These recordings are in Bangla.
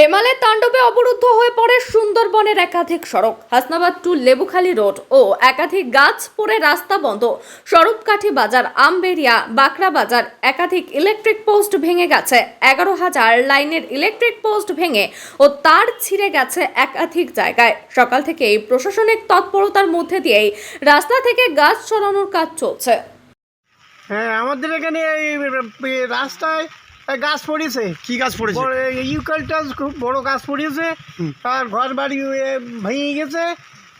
রেমালের তাণ্ডবে অবরুদ্ধ হয়ে পড়ে সুন্দরবনের একাধিক সড়ক, হাসনাবাদ টু লেবুখালী রোড ও একাধিক গাছ পড়ে রাস্তা বন্ধ। স্বরূপকাঠি বাজার আমবেরিয়া বাকরা বাজার একাধিক ইলেকট্রিক পোস্ট ভেঙে গেছে। এগারো হাজার লাইনের ইলেকট্রিক পোস্ট ভেঙে ও তার ছিঁড়ে গেছে একাধিক জায়গায়। সকাল থেকেই প্রশাসনিক তৎপরতার মধ্যে দিয়েই রাস্তা থেকে গাছ সরানোর কাজ চলছে। হ্যাঁ আমাদের এখানে এই রাস্তায় গাছ পড়েছে। কি গাছ পড়েছে? ইউক্যালিপটাস খুব বড় গাছ পড়েছে। আর ঘর বাড়ি ভেঙে গেছে।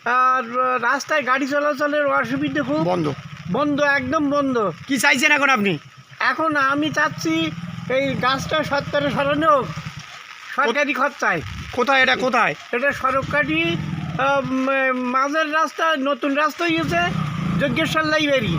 আর রাস্তায় গাড়ি চলাচলের অসুবিধে খুব। বন্ধ। বন্ধ একদম বন্ধ। কি চাইছেন এখন আপনি? এখন আমি চাচ্ছি এই গাছটা সত্তরে সরানো হোক। সরকারি খরচায়। কোথায় এটা কোথায়? এটা উম, মাঝের রাস্তা নতুন রাস্তা হয়েছে যজ্ঞেশ্বর লাইব্রেরি।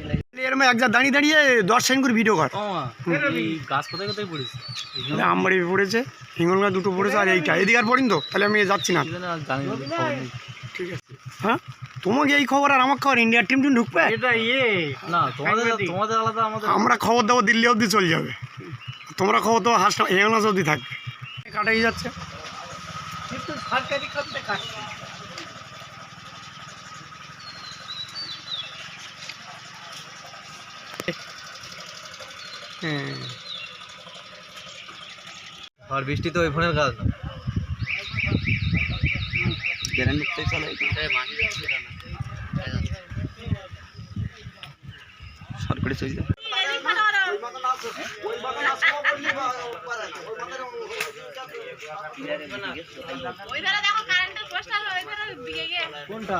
এরম এক যা দাঁড়িয়ে দাঁড়িয়ে দশ সেকেন্ড করে। ভিডিও কর গাছ কোথায় কোথায় পড়েছে? আমবাড়ি পড়েছে হিঙ্গলগা দুটো পড়েছে আর এইটা। এদিকে আর পড়িন তো তাহলে আমি যাচ্ছি না। ঠিক আছে। হ্যাঁ? তোমাকে এই খবর আর আমার খবর ইন্ডিয়ার টিম টিম ঢুকবে? ইয়ে। আমরা খবর দেবো দিল্লি অবধি চলে যাবে। তোমরা খবর দেবো হাসটা হেমনাস অবধি থাকবে। কাটাই যাচ্ছে। হ্যাঁ আর বৃষ্টি তো ওই ফোনের কাজ না। সরকারি চলে যাবে ওই ধারে দেখো কারেন্টের পোস্টার ওই ধারে দিকে গিয়ে। কোনটা?